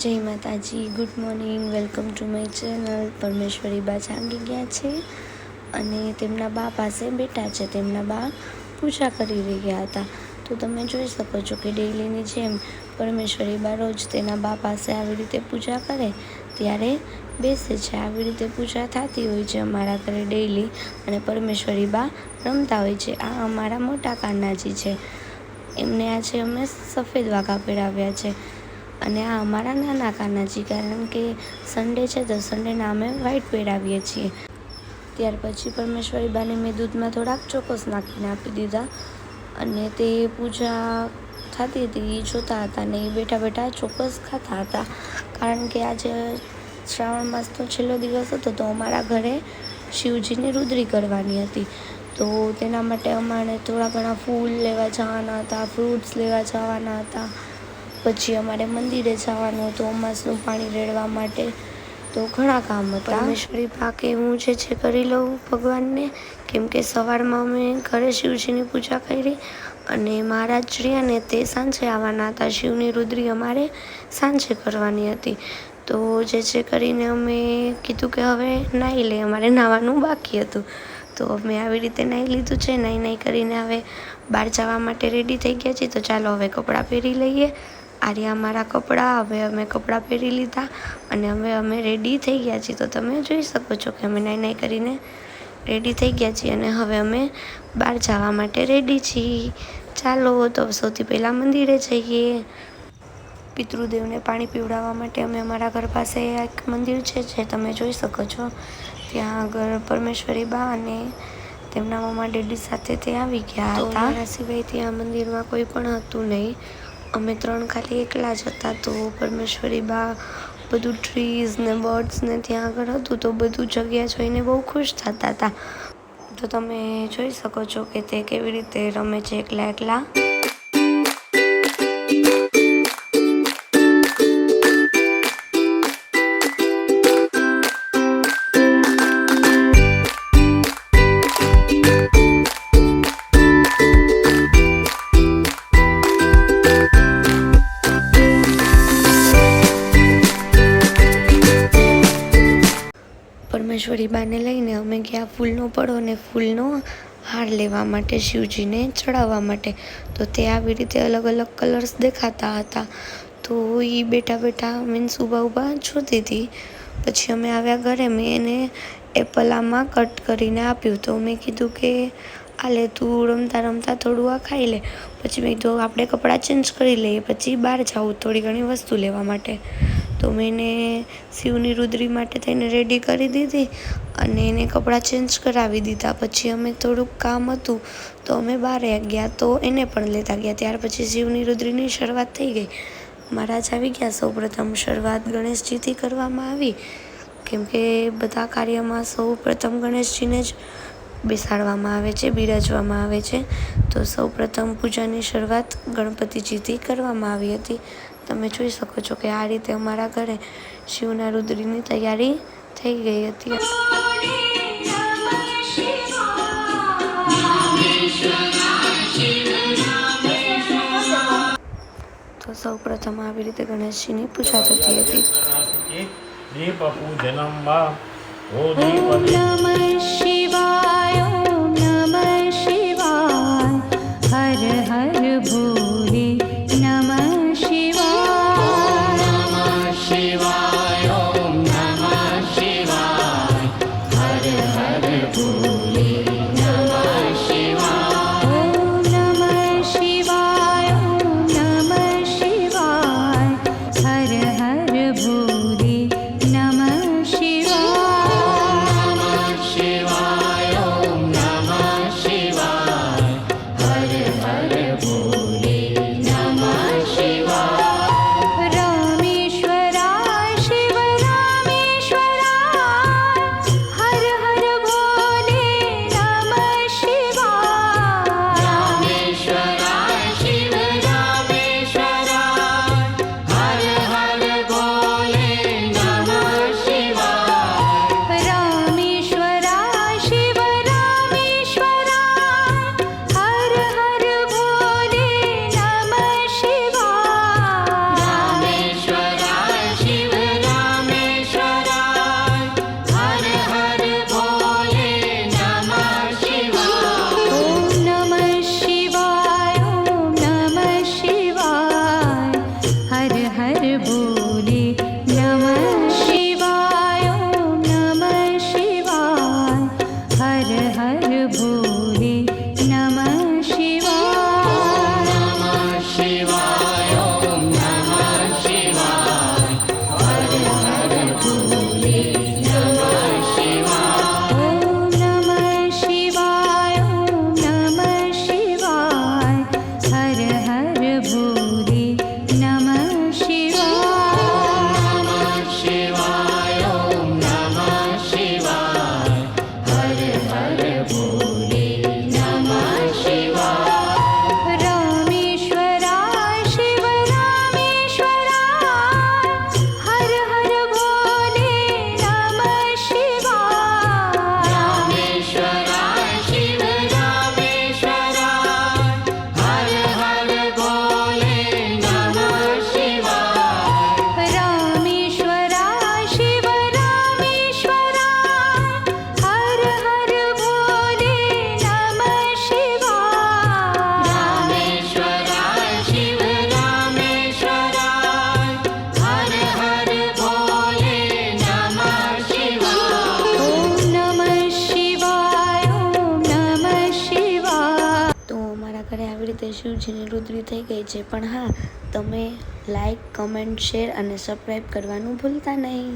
જય Mataji, good morning, welcome to my channel. Parmeshwari બા જાગી ગયા છે અને તેમના બા પાસે બેઠા છે. તેમના બા પૂજા કરી રહ્યા હતા. તો તમે જોઈ શકો છો કે ડેઈલીની જેમ પરમેશ્વરી બા રોજ તેના બા પાસે આવી રીતે પૂજા કરે, ત્યારે બેસે છે. આવી રીતે પૂજા થતી હોય છે અમારા ઘરે ડેઈલી અને પરમેશ્વરી બા રમતા હોય છે. આ અમારા મોટા કાનાજી છે. એમને આજે અમે સફેદ વાઘા પહેરાવ્યા છે. અને આ અમારા નાના કાનાજી કારણ કે સન્ડે છે તો સન્ડેના અમે વ્હાઈટ પહેરાવીએ છીએ. ત્યાર પછી પરમેશ્વરી બાને મેં દૂધમાં થોડાક ચોક્કસ નાખીને આપી દીધા અને તે પૂજા થતી હતી એ જોતા હતા ને એ બેઠા બેઠા ચોક્કસ ખાતા હતા. કારણ કે આજે શ્રાવણ માસનો છેલ્લો દિવસ હતો, તો અમારા ઘરે શિવજીની રુદ્રી કરવાની હતી. તો તેના માટે અમારે થોડા ઘણા ફૂલ લેવા જવાના હતા, ફ્રૂટ્સ લેવા જવાના હતા. પછી અમારે મંદિરે જવાનું હતું અમાસનું પાણી રેડવા માટે. તો ઘણા કામ હતા. પરમેશ્વરી પાકે હું જે છે કરી લઉં ભગવાનને. કેમ કે સવારમાં અમે ઘરે શિવજીની પૂજા કરી અને મહારાજ રહ્યા ને તે સાંજે આવવાના હતા. શિવની રુદ્રી અમારે સાંજે કરવાની હતી. તો જે છે કરીને અમે કીધું કે હવે નાહી લે, અમારે નાહવાનું બાકી હતું. તો અમે આવી રીતે નાહી લીધું છે. નાહી નાહી કરીને હવે બહાર જવા માટે રેડી થઈ ગયા છીએ. તો ચાલો હવે કપડાં પહેરી લઈએ. આ રહ્યા અમારા કપડાં હવે અમે કપડાં પહેરી લીધા અને હવે અમે રેડી થઈ ગયા છીએ. તો તમે જોઈ શકો છો કે અમે નાહી નાઈ કરીને રેડી થઈ ગયા છીએ અને હવે અમે બહાર જવા માટે રેડી છીએ. ચાલો તો સૌથી પહેલાં મંદિરે જઈએ. પિતૃદેવને પાણી પીવડાવવા માટે અમે અમારા ઘર પાસે એક મંદિર છે જે તમે જોઈ શકો છો. ત્યાં આગળ પરમેશ્વરી બા અને તેમના મમ્મા ડેડી સાથે તે આવી ગયા હતા. સિવાય ત્યાં મંદિરમાં કોઈ પણ હતું નહીં. અમે ત્રણ ખાલી એકલા જ હતા તો પરમેશ્વરી બા બધું ટ્રીઝ ને બર્ડ્સ ને ત્યાં આગળ હતું તો બધું જગ્યા જોઈને બહુ ખુશ થતા હતા. તો તમે જોઈ શકો છો કે તે કેવી રીતે રમે છે એકલા એકલા. પરમેશ્વરી બાને લઈને અમે ગયા ફૂલનો પડો અને ફૂલનો હાર લેવા માટે શિવજીને ચડાવવા માટે. તો તે આવી રીતે અલગ અલગ કલર્સ દેખાતા હતા. તો એ બેઠા બેઠા મીન્સ ઊભા ઊભા જોતી હતી. પછી અમે આવ્યા ઘરે મેં એને એપલામાં કટ કરીને આપ્યું. તો મેં કીધું કે આ લે તું રમતા રમતા થોડું આ ખાઈ લે. પછી મેં કીધું આપણે કપડાં ચેન્જ કરી લઈએ. પછી બહાર જાઉં થોડી ઘણી વસ્તુ લેવા માટે. તો મેં એને શિવની રુદ્રી માટે થઈને રેડી કરી દીધી અને એને કપડાં ચેન્જ કરાવી દીધા. પછી અમે થોડુંક કામ હતું તો અમે બહાર ગયા તો એને પણ લેતા ગયા. ત્યાર પછી શિવની રુદ્રીની શરૂઆત થઈ ગઈ. મહારાજ આવી ગયા. સૌ પ્રથમ શરૂઆત ગણેશજીથી કરવામાં આવી. કેમકે બધા કાર્યમાં સૌ પ્રથમ ગણેશજીને જ બેસાડવામાં આવે છે, બિરાજવામાં આવે છે. તો સૌ પ્રથમ પૂજાની શરૂઆત ગણપતિજીથી કરવામાં આવી હતી. તમે જોઈ શકો છો કે આ રીતે અમારા ઘરે શિવના રુદ્રની તૈયારી થઈ ગઈ હતી. તો સૌ પ્રથમ આવી રીતે ગણેશજીની પૂજા થતી હતી. શિવજીની રુદ્રી થઈ ગઈ છે. પણ હા, તમે લાઈક કમેન્ટ શેર અને સબસ્ક્રાઈબ કરવાનું ભૂલતા નહીં.